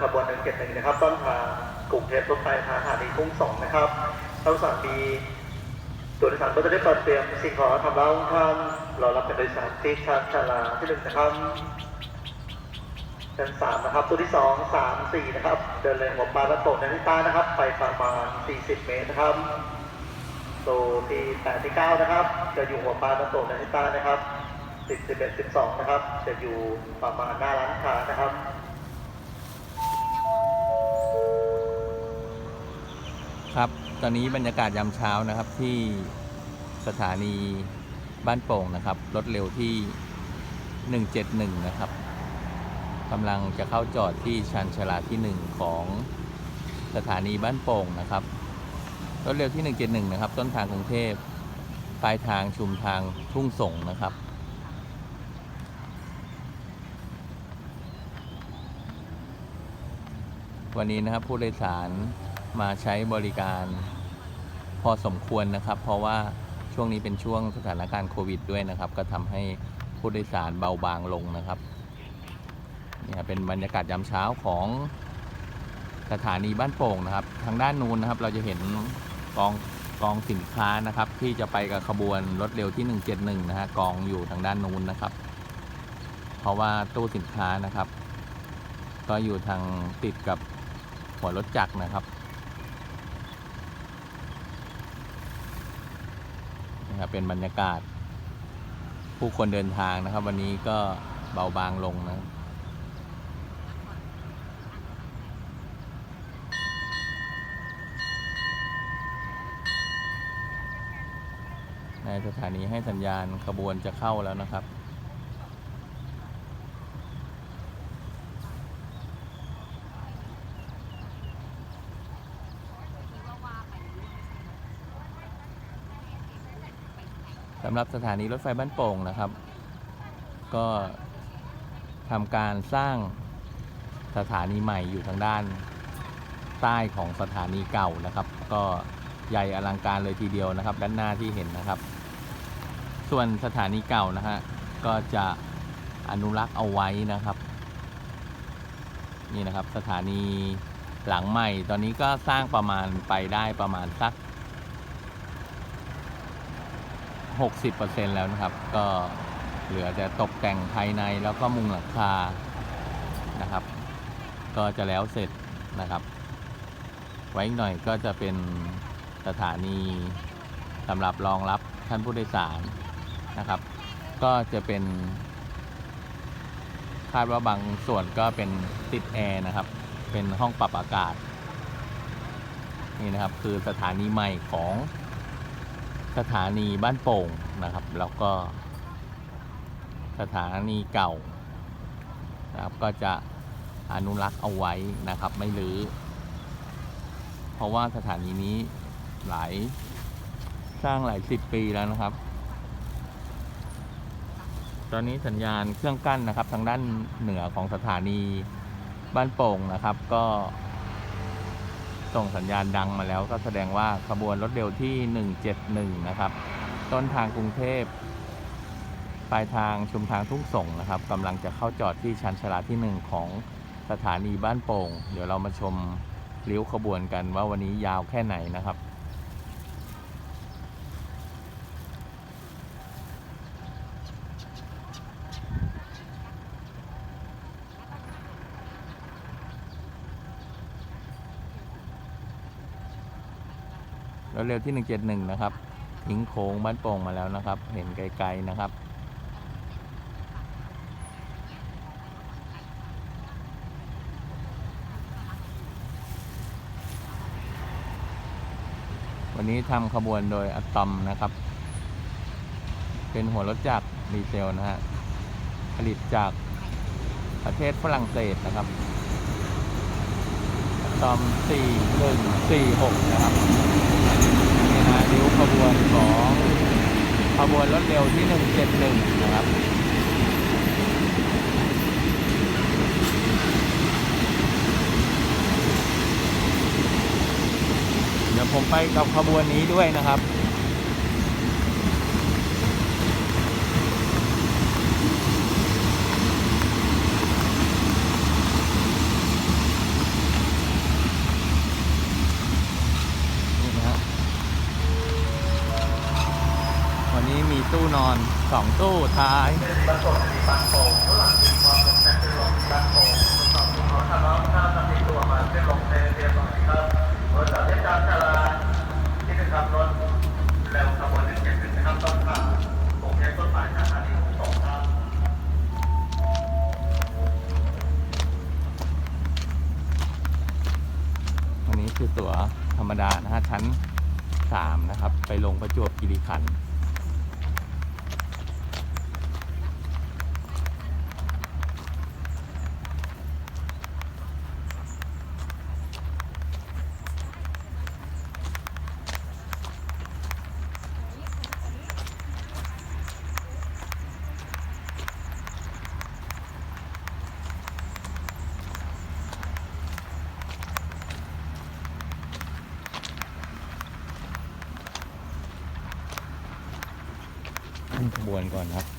ขบวนหนึ่งเจ็ดหนึ่งนะครับ ต้นทางกรุงเทพรถไฟทางสถานีทุ่งสองนะครับทั้งสามมีตัวโดยสารก็จะได้เปิดเตรียมสิ่งของทำเล้าท่านรอรับเป็นโดยสารที่ชาชาลาที่หนึ่งนะครับชั้นสามนะครับ ตัวที่สองสามสี่นะครับ เดินเลยหัวปลาและโตกในทิศใต้นะครับ ไปประมาณสี่สิบเมตรนะครับตัวที่แปดที่เก้านะครับ จะอยู่หัวปลาและโตกในทิศใต้นะครับสิบสิบเอ็ดสิบสองนะครับ จะอยู่ประมาณหน้าร้านค้านะครับ ครับ ตอนนี้บรรยากาศยามเช้านะครับที่สถานีบ้านโป่งนะครับรถเร็วที่ 171 นะครับกำลังจะเข้าจอดที่ชันชลาที่ 1 ของสถานีบ้านโป่งนะครับ รถเร็วที่ 171 นะครับ ต้นทางกรุงเทพปลายทางชุมทางทุ่งสงนะครับวันนี้นะครับผู้โดยสาร มาใช้บริการพอสมควรนะครับ เพราะว่าช่วงนี้เป็นช่วงสถานการณ์โควิดด้วยนะครับ ก็ทำให้ผู้โดยสารเบาบางลงนะครับเนี่ยเป็นบรรยากาศยามเช้าของสถานีบ้านโป่งนะครับ ทางด้านนู้นนะครับ เราจะเห็นกองกองสินค้านะครับ ที่จะไปกับขบวนรถเร็วที่ 171 นะฮะกองอยู่ทางด้านนู้นนะครับ เพราะว่าตู้สินค้านะครับ ก็อยู่ทางติดกับหัวรถจักรนะครับ นะครับเป็นบรรยากาศ ผู้คนเดินทางนะครับ วันนี้ก็เบาบางลงนะในสถานีให้สัญญาณขบวนจะเข้าแล้วนะครับ สำหรับสถานีรถไฟบ้านโป่งนะครับ ก็ทำการสร้างสถานีใหม่อยู่ทางด้านใต้ของสถานีเก่านะครับ ก็ใหญ่อลังการเลยทีเดียวนะครับ ด้านหน้าที่เห็นนะครับ ส่วนสถานีเก่านะฮะก็จะอนุรักษ์เอาไว้นะครับ นี่นะครับสถานีหลังใหม่ ตอนนี้ก็สร้างประมาณไปได้ประมาณสัก 60%แล้วนะครับ ก็เหลือจะตกแต่งภายในแล้วก็มุงหลังคานะครับ ก็จะแล้วเสร็จนะครับ ไว้อีกหน่อยก็จะเป็นสถานีสำหรับรองรับท่านผู้โดยสารนะครับ ก็จะเป็น คาดว่าบางส่วนก็เป็นติดแอร์นะครับ เป็นห้องปรับอากาศนี่นะครับคือสถานีใหม่ของ สถานีบ้านโป่งนะครับ แล้วก็สถานีเก่านะครับก็จะอนุรักษ์เอาไว้นะครับไม่รื้อเพราะว่าสถานีนี้หลายสร้างหลายสิบปีแล้วนะครับ ตอนนี้สัญญาณเครื่องกั้นนะครับ ทางด้านเหนือของสถานีบ้านโป่งนะครับ ก็ ส่งสัญญาณดังมาแล้ว ก็แสดงว่าขบวนรถเร็วที่ 171 นะครับ ต้นทางกรุงเทพปลายทางชุมทางทุ่งส่งนะครับกำลังจะเข้าจอดที่ชันชลาที่ 1 ของสถานีบ้านโป่ง เดี๋ยวเรามาชมริ้วขบวนกันว่าวันนี้ยาวแค่ไหนนะครับ รถเร็วที่ 171 นะครับทิ้งโค้งบ้านโป่งมาแล้วนะครับ เห็นไกลๆนะครับ วันนี้ทำขบวนโดยอะตอมนะครับ เป็นหัวรถจักรดีเซลนะฮะผลิตจากประเทศฝรั่งเศสนะครับ อะตอม4146นะครับนี่นะริ้วขบวนของขบวนรถเร็วที่171นะครับเดี๋ยวผมไปกับขบวนนี้ด้วยนะครับ ตู้นอนสองตู้ท้าย อันนี้คือตั๋วธรรมดานะฮะชั้น 3 นะครับ ไปลงประจวบคีรีขันธ์ วนก่อนครับ